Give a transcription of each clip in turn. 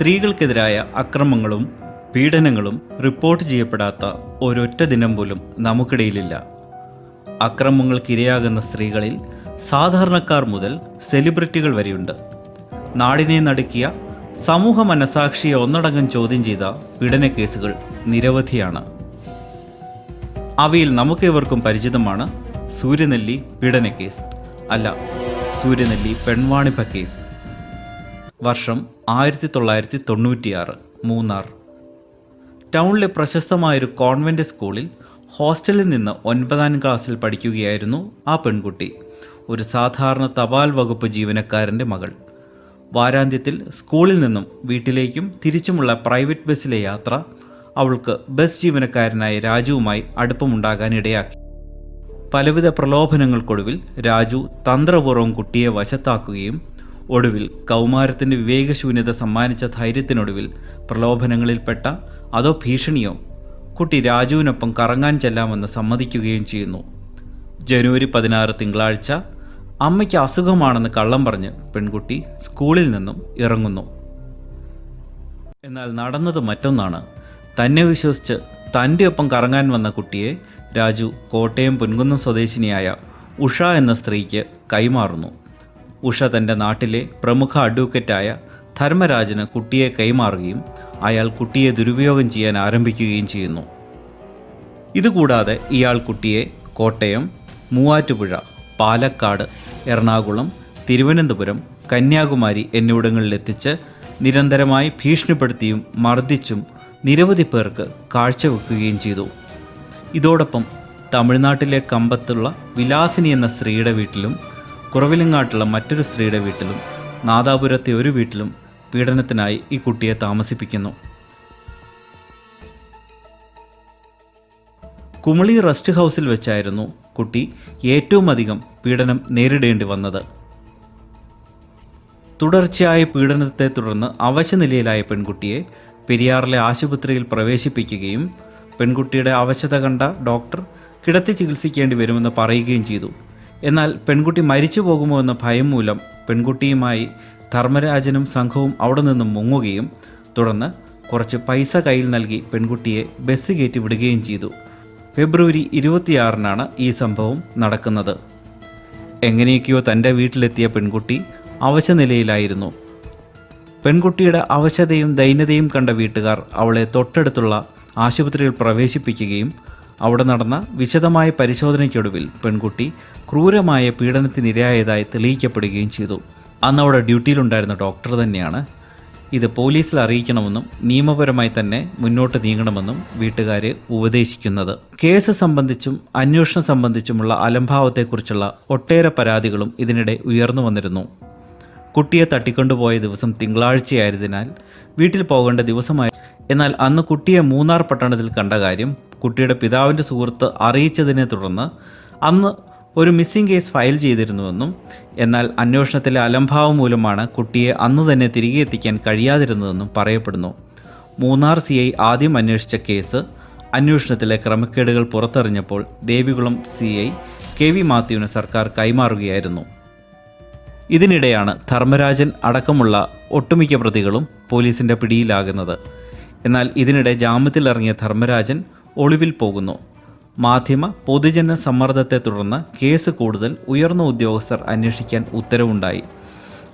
സ്ത്രീകൾക്കെതിരായ അക്രമങ്ങളും പീഡനങ്ങളും റിപ്പോർട്ട് ചെയ്യപ്പെടാത്ത ഒരൊറ്റ ദിനം പോലും നമുക്കിടയിലില്ല. അക്രമങ്ങൾക്കിരയാകുന്ന സ്ത്രീകളിൽ സാധാരണക്കാർ മുതൽ സെലിബ്രിറ്റികൾ വരെയുണ്ട്. നാടിനെ നടുക്കിയ സമൂഹ മനസാക്ഷിയെ ഒന്നടങ്കം ചോദ്യം ചെയ്ത പീഡന കേസുകൾ നിരവധിയാണ്. അവയിൽ നമുക്കേവർക്കും പരിചിതമാണ് സൂര്യനെല്ലി പീഡന കേസ്. അല്ല സൂര്യനെല്ലി പെൺവാണിഭ കേസ്. വർഷം ആയിരത്തി തൊള്ളായിരത്തി തൊണ്ണൂറ്റിയാറ് മൂന്നാർ. ടൗണിലെ പ്രശസ്തമായൊരു കോൺവെന്റ് സ്കൂളിൽ ഹോസ്റ്റലിൽ നിന്ന് ഒൻപതാം ക്ലാസ്സിൽ പഠിക്കുകയായിരുന്നു ആ പെൺകുട്ടി. ഒരു സാധാരണ തപാൽ വകുപ്പ് ജീവനക്കാരന്റെ മകൾ. വാരാന്ത്യത്തിൽ സ്കൂളിൽ നിന്നും വീട്ടിലേക്കും തിരിച്ചുമുള്ള പ്രൈവറ്റ് ബസ്സിലെ യാത്ര അവൾക്ക് ബസ് ജീവനക്കാരനായ രാജുവുമായി അടുപ്പമുണ്ടാകാനിടയാക്കി. പലവിധ പ്രലോഭനങ്ങൾക്കൊടുവിൽ രാജു തന്ത്രപൂർവം കുട്ടിയെ വശത്താക്കുകയും ഒടുവിൽ കൗമാരത്തിന്റെ വിവേകശൂന്യത സമ്മാനിച്ച ധൈര്യത്തിനൊടുവിൽ പ്രലോഭനങ്ങളിൽപ്പെട്ട അതോ ഭീഷണിയോ? കുട്ടി രാജുവിനൊപ്പം കറങ്ങാൻ ചെല്ലാമെന്ന് സമ്മതിക്കുകയും ചെയ്യുന്നു. ജനുവരി പതിനാറ് തിങ്കളാഴ്ച അമ്മയ്ക്ക് അസുഖമാണെന്ന് കള്ളം പറഞ്ഞ് പെൺകുട്ടി സ്കൂളിൽ നിന്നും ഇറങ്ങുന്നു. എന്നാൽ നടന്നത് മറ്റൊന്നാണ്. തന്നെ വിശ്വസിച്ച് തന്റെ ഒപ്പം കറങ്ങാൻ വന്ന കുട്ടിയെ രാജു കോട്ടയം പുൻകുന്നം സ്വദേശിനിയായ ഉഷ എന്ന സ്ത്രീക്ക് കൈമാറുന്നു. ഉഷ തന്റെ നാട്ടിലെ പ്രമുഖ അഡ്വക്കറ്റായ ധർമ്മരാജന് കുട്ടിയെ കൈമാറുകയും അയാൾ കുട്ടിയെ ദുരുപയോഗം ചെയ്യാൻ ആരംഭിക്കുകയും ചെയ്യുന്നു. ഇതുകൂടാതെ ഇയാൾ കുട്ടിയെ കോട്ടയം മൂവാറ്റുപുഴ പാലക്കാട് എറണാകുളം തിരുവനന്തപുരം കന്യാകുമാരി എന്നിവിടങ്ങളിലെത്തിച്ച് നിരന്തരമായി ഭീഷണിപ്പെടുത്തിയും മർദ്ദിച്ചും നിരവധി പേർക്ക് കാഴ്ചവെക്കുകയും ചെയ്തു. ഇതോടൊപ്പം തമിഴ്നാട്ടിലെ കമ്പത്തുള്ള വിലാസിനി എന്ന സ്ത്രീയുടെ വീട്ടിലും കുറവിലങ്ങാട്ടുള്ള മറ്റൊരു സ്ത്രീയുടെ വീട്ടിലും നാദാപുരത്തെ ഒരു വീട്ടിലും പീഡനത്തിനായി ഈ കുട്ടിയെ താമസിപ്പിക്കുന്നു. കുമളി റെസ്റ്റ് ഹൗസിൽ വെച്ചായിരുന്നു കുട്ടി ഏറ്റവും അധികം പീഡനം നേരിടേണ്ടി വന്നത്. തുടർച്ചയായ പീഡനത്തെ തുടർന്ന് അവശനിലയിലായ പെൺകുട്ടിയെ പെരിയാറിലെ ആശുപത്രിയിൽ പ്രവേശിപ്പിക്കുകയും പെൺകുട്ടിയുടെ അവശത കണ്ട ഡോക്ടർ കിടത്തി ചികിത്സിക്കേണ്ടി വരുമെന്ന് പറയുകയും ചെയ്തു. എന്നാൽ പെൺകുട്ടി മരിച്ചു പോകുമോ എന്ന ഭയം മൂലം പെൺകുട്ടിയുമായി ധർമ്മരാജനും സംഘവും അവിടെ നിന്നും മുങ്ങുകയും തുടർന്ന് കുറച്ച് പൈസ കയ്യിൽ നൽകി പെൺകുട്ടിയെ ബസ് കയറ്റി വിടുകയും ചെയ്തു. ഫെബ്രുവരി ഇരുപത്തിയാറിനാണ് ഈ സംഭവം നടക്കുന്നത്. എങ്ങനെയൊക്കെയോ തന്റെ വീട്ടിലെത്തിയ പെൺകുട്ടി അവശനിലയിലായിരുന്നു. പെൺകുട്ടിയുടെ അവശതയും ദൈന്യതയും കണ്ട വീട്ടുകാർ അവളെ തൊട്ടടുത്തുള്ള ആശുപത്രിയിൽ പ്രവേശിപ്പിക്കുകയും അവിടെ നടന്ന വിശദമായ പരിശോധനയ്ക്കൊടുവിൽ പെൺകുട്ടി ക്രൂരമായ പീഡനത്തിനിരയായതായി തെളിയിക്കപ്പെടുകയും ചെയ്തു. അന്ന് അവിടെ ഡ്യൂട്ടിയിലുണ്ടായിരുന്ന ഡോക്ടർ തന്നെയാണ് ഇത് പോലീസിൽ അറിയിക്കണമെന്നും നിയമപരമായി തന്നെ മുന്നോട്ട് നീങ്ങണമെന്നും വീട്ടുകാരെ ഉപദേശിക്കുന്നത്. കേസ് സംബന്ധിച്ചും അന്വേഷണം സംബന്ധിച്ചുമുള്ള അലംഭാവത്തെക്കുറിച്ചുള്ള ഒട്ടേറെ പരാതികളും ഇതിനിടെ ഉയർന്നു വന്നിരുന്നു. കുട്ടിയെ തട്ടിക്കൊണ്ടുപോയ ദിവസം തിങ്കളാഴ്ചയായതിനാൽ വീട്ടിൽ പോകേണ്ട ദിവസമായി. എന്നാൽ അന്ന് കുട്ടിയെ മൂന്നാർ പട്ടണത്തിൽ കണ്ട കാര്യം കുട്ടിയുടെ പിതാവിന്റെ സുഹൃത്ത് അറിയിച്ചതിനെ തുടർന്ന് അന്ന് ഒരു മിസ്സിംഗ് കേസ് ഫയൽ ചെയ്തിരുന്നുവെന്നും എന്നാൽ അന്വേഷണത്തിലെ അലംഭാവം മൂലമാണ് കുട്ടിയെ അന്ന് തന്നെ തിരികെ എത്തിക്കാൻ കഴിയാതിരുന്നതെന്നും പറയപ്പെടുന്നു. മൂന്നാർ സി ഐ ആദ്യം അന്വേഷിച്ച കേസ് അന്വേഷണത്തിലെ ക്രമക്കേടുകൾ പുറത്തെറിഞ്ഞപ്പോൾ Devikulam C I K V മാത്യുവിന് സർക്കാർ കൈമാറുകയായിരുന്നു. ഇതിനിടെയാണ് ധർമ്മരാജൻ അടക്കമുള്ള ഒട്ടുമിക്ക പ്രതികളും പോലീസിന്റെ പിടിയിലാകുന്നത്. എന്നാൽ ഇതിനിടെ ജാമ്യത്തിലിറങ്ങിയ ധർമ്മരാജൻ ഒളിവിൽ പോകുന്നു. മാധ്യമ പൊതുജന സമ്മർദ്ദത്തെ തുടർന്ന് കേസ് കൂടുതൽ ഉയർന്ന ഉദ്യോഗസ്ഥർ അന്വേഷിക്കാൻ ഉത്തരവുണ്ടായി.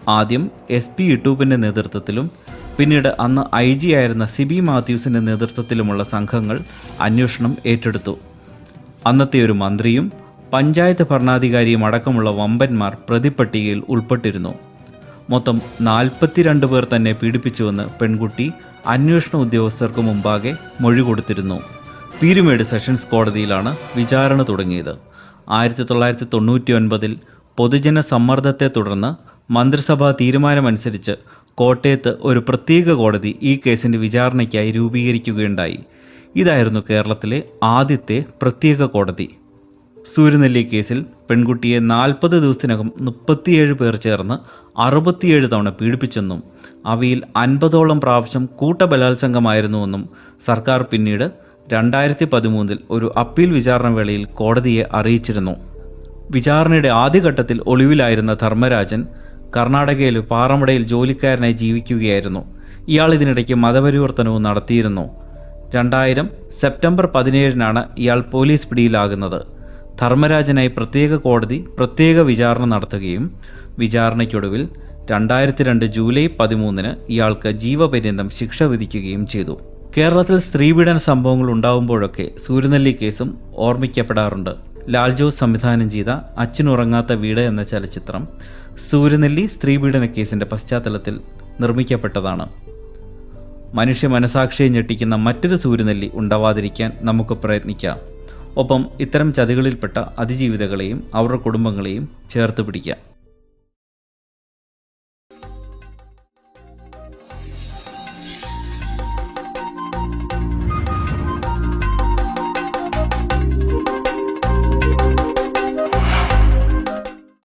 ആദ്യം എസ് പി യൂട്യൂബിന്റെ നേതൃത്വത്തിലും പിന്നീട് അന്ന് ഐ ജി ആയിരുന്ന സിബി മാത്യൂസിന്റെ നേതൃത്വത്തിലുമുള്ള സംഘങ്ങൾ അന്വേഷണം ഏറ്റെടുത്തു. അന്നത്തെ ഒരു മന്ത്രിയും പഞ്ചായത്ത് ഭരണാധികാരിയും അടക്കമുള്ള വമ്പന്മാർ പ്രതിപ്പട്ടികയിൽ ഉൾപ്പെട്ടിരുന്നു. മൊത്തം നാൽപ്പത്തിരണ്ട് പേർ തന്നെ പീഡിപ്പിച്ചുവെന്ന് പെൺകുട്ടി അന്വേഷണ ഉദ്യോഗസ്ഥർക്ക് മുമ്പാകെ മൊഴി കൊടുത്തിരുന്നു. പീരുമേട് സെഷൻസ് കോടതിയിലാണ് വിചാരണ തുടങ്ങിയത്. ആയിരത്തി തൊള്ളായിരത്തി തൊണ്ണൂറ്റി ഒൻപതിൽ പൊതുജന സമ്മർദ്ദത്തെ തുടർന്ന് മന്ത്രിസഭാ തീരുമാനമനുസരിച്ച് കോട്ടയത്ത് ഒരു പ്രത്യേക കോടതി ഈ കേസിന്റെ വിചാരണയ്ക്കായി രൂപീകരിക്കുകയുണ്ടായി. ഇതായിരുന്നു കേരളത്തിലെ ആദ്യത്തെ പ്രത്യേക കോടതി. സൂര്യനെല്ലി കേസിൽ പെൺകുട്ടിയെ നാൽപ്പത് ദിവസത്തിനകം മുപ്പത്തിയേഴ് പേർ ചേർന്ന് അറുപത്തിയേഴ് തവണ പീഡിപ്പിച്ചെന്നും അവയിൽ അൻപതോളം പ്രാവശ്യം കൂട്ടബലാത്സംഗമായിരുന്നുവെന്നും സർക്കാർ പിന്നീട് രണ്ടായിരത്തി പതിമൂന്നിൽ ഒരു അപ്പീൽ വിചാരണ വേളയിൽ കോടതിയെ അറിയിച്ചിരുന്നു. വിചാരണയുടെ ആദ്യഘട്ടത്തിൽ ഒളിവിലായിരുന്ന ധർമ്മരാജൻ കർണാടകയിൽ പാറമടയിൽ ജോലിക്കാരനായി ജീവിക്കുകയായിരുന്നു. ഇയാൾ ഇതിനിടയ്ക്ക് മതപരിവർത്തനവും നടത്തിയിരുന്നു. രണ്ടായിരം സെപ്റ്റംബർ പതിനേഴിനാണ് ഇയാൾ പോലീസ് പിടിയിലാകുന്നത്. ധർമ്മരാജനായി പ്രത്യേക കോടതി പ്രത്യേക വിചാരണ നടത്തുകയും വിചാരണയ്ക്കൊടുവിൽ രണ്ടായിരത്തി രണ്ട് ജൂലൈ പതിമൂന്നിന് ഇയാൾക്ക് ജീവപര്യന്തം ശിക്ഷ വിധിക്കുകയും ചെയ്തു. കേരളത്തിൽ സ്ത്രീപീഡന സംഭവങ്ങൾ ഉണ്ടാവുമ്പോഴൊക്കെ സൂര്യനെല്ലി കേസും ഓർമ്മിക്കപ്പെടാറുണ്ട്. ലാൽ ജോസ് സംവിധാനം ചെയ്ത അച്ഛനുറങ്ങാത്ത വീട് എന്ന ചലച്ചിത്രം സൂര്യനെല്ലി സ്ത്രീപീഡന കേസിന്റെ പശ്ചാത്തലത്തിൽ നിർമ്മിക്കപ്പെട്ടതാണ്. മനുഷ്യ മനസാക്ഷിയെ ഞെട്ടിക്കുന്ന മറ്റൊരു സൂര്യനെല്ലി ഉണ്ടാവാതിരിക്കാൻ നമുക്ക് പ്രയത്നിക്കാം. ഒപ്പം ഇത്തരം ചതികളിൽപ്പെട്ട അതിജീവിതകളെയും അവരുടെ കുടുംബങ്ങളെയും ചേർത്ത് പിടിക്കാം.